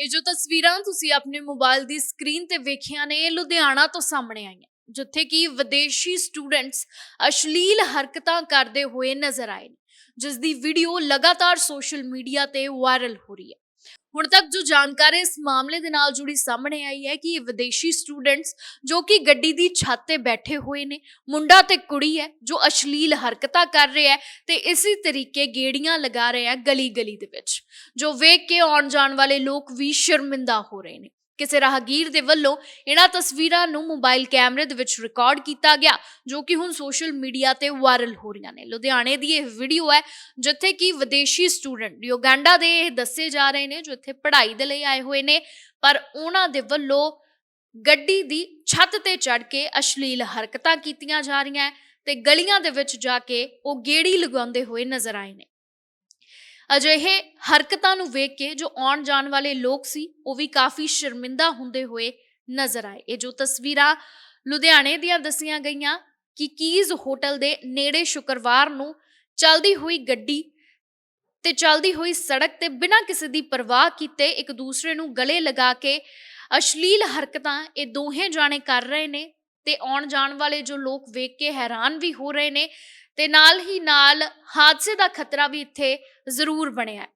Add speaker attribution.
Speaker 1: ਇਹ ਜੋ ਤਸਵੀਰਾਂ ਤੁਸੀਂ ਆਪਣੇ ਮੋਬਾਈਲ ਦੀ ਸਕਰੀਨ ਤੇ ਵੇਖੀਆਂ ਨੇ ਲੁਧਿਆਣਾ ਤੋਂ ਸਾਹਮਣੇ ਆਈਆਂ, ਜਿੱਥੇ ਕਿ ਵਿਦੇਸ਼ੀ ਸਟੂਡੈਂਟਸ ਅਸ਼ਲੀਲ ਹਰਕਤਾਂ ਕਰਦੇ ਹੋਏ ਨਜ਼ਰ ਆਏ ਨੇ ਜਿਸ ਦੀ ਵੀਡੀਓ ਲਗਾਤਾਰ ਸੋਸ਼ਲ ਮੀਡੀਆ ਤੇ ਵਾਇਰਲ ਹੋ ਰਹੀ ਹੈ। ਹੁਣ ਤੱਕ ਜੋ ਜਾਣਕਾਰੀ ਇਸ ਮਾਮਲੇ ਦੇ ਨਾਲ ਜੁੜੀ ਸਾਹਮਣੇ ਆਈ ਹੈ ਕਿ ਇਹ ਵਿਦੇਸ਼ੀ ਸਟੂਡੈਂਟਸ ਜੋ ਕਿ ਗੱਡੀ ਦੀ ਛੱਤ ਤੇ ਬੈਠੇ ਹੋਏ ਨੇ, ਮੁੰਡਾ ਤੇ ਕੁੜੀ ਹੈ, ਜੋ ਅਸ਼ਲੀਲ ਹਰਕਤਾਂ ਕਰ ਰਿਹਾ ਹੈ ਤੇ ਇਸੇ ਤਰੀਕੇ ਗੇੜੀਆਂ ਲਗਾ ਰਹੇ ਹੈ ਗਲੀ ਗਲੀ ਦੇ ਵਿੱਚ, ਜੋ ਵੇਖ ਕੇ ਆਉਣ ਜਾਣ ਵਾਲੇ ਲੋਕ ਵੀ ਸ਼ਰਮਿੰਦਾ ਹੋ ਰਹੇ ਨੇ। ਕਿਸੇ ਰਾਹਗੀਰ ਦੇ ਵੱਲੋਂ ਇਹਨਾਂ ਤਸਵੀਰਾਂ ਨੂੰ ਮੋਬਾਈਲ ਕੈਮਰੇ ਦੇ ਵਿੱਚ ਰਿਕਾਰਡ ਕੀਤਾ ਗਿਆ, ਜੋ ਕਿ ਹੁਣ ਸੋਸ਼ਲ ਮੀਡੀਆ ਤੇ ਵਾਇਰਲ ਹੋ ਰਹੀਆਂ ਨੇ। ਲੁਧਿਆਣੇ ਦੀ ਇਹ ਵੀਡੀਓ ਹੈ, ਜਿੱਥੇ ਕਿ ਵਿਦੇਸ਼ੀ ਸਟੂਡੈਂਟ ਯੁਗੰਡਾ ਦੇ ਇਹ ਦੱਸੇ ਜਾ ਰਹੇ ਨੇ, ਜੋ ਇੱਥੇ ਪੜ੍ਹਾਈ ਦੇ ਲਈ ਆਏ ਹੋਏ ਨੇ, ਪਰ ਉਹਨਾਂ ਦੇ ਵੱਲੋਂ ਗੱਡੀ ਦੀ ਛੱਤ ਤੇ ਚੜ ਕੇ ਅਸ਼ਲੀਲ ਹਰਕਤਾਂ ਕੀਤੀਆਂ ਜਾ ਰਹੀਆਂ ਹੈ ਤੇ ਗਲੀਆਂ ਦੇ ਵਿੱਚ ਜਾ ਕੇ ਉਹ ਗੇੜੀ ਲਗਾਉਂਦੇ ਹੋਏ ਨਜ਼ਰ ਆਏ ਨੇ। ਅਜਿਹੇ ਹਰਕਤਾਂ ਨੂੰ ਵੇਖ ਕੇ ਜੋ ਆਉਣ ਜਾਣ ਵਾਲੇ ਲੋਕ ਸੀ, ਉਹ ਵੀ ਕਾਫੀ ਸ਼ਰਮਿੰਦਾ ਹੁੰਦੇ ਹੋਏ ਨਜ਼ਰ ਆਏ। ਇਹ ਜੋ ਤਸਵੀਰਾਂ ਲੁਧਿਆਣੇ ਦੀਆਂ ਦੱਸੀਆਂ ਗਈਆਂ ਕਿ ਕੀਜ਼ ਹੋਟਲ ਦੇ ਨੇੜੇ ਸ਼ੁੱਕਰਵਾਰ ਨੂੰ ਚੱਲਦੀ ਹੋਈ ਗੱਡੀ ਤੇ ਚੱਲਦੀ ਹੋਈ ਸੜਕ ਤੇ ਬਿਨਾਂ ਕਿਸੇ ਦੀ ਪਰਵਾਹ ਕੀਤੇ ਇੱਕ ਦੂਸਰੇ ਨੂੰ ਗਲੇ ਲਗਾ ਕੇ ਅਸ਼ਲੀਲ ਹਰਕਤਾਂ ਇਹ ਦੋਹੇ ਜਾਣੇ ਕਰ ਰਹੇ ਨੇ ਤੇ ਆਉਣ ਜਾਣ ਵਾਲੇ ਜੋ ਲੋਕ ਵੇਖ ਕੇ ਹੈਰਾਨ ਵੀ ਹੋ ਰਹੇ ਨੇ ਤੇ ਨਾਲ ਹੀ ਨਾਲ ਹਾਦਸੇ ਦਾ ਖਤਰਾ ਵੀ ਇੱਥੇ ਜ਼ਰੂਰ ਬਣਿਆ ਹੈ।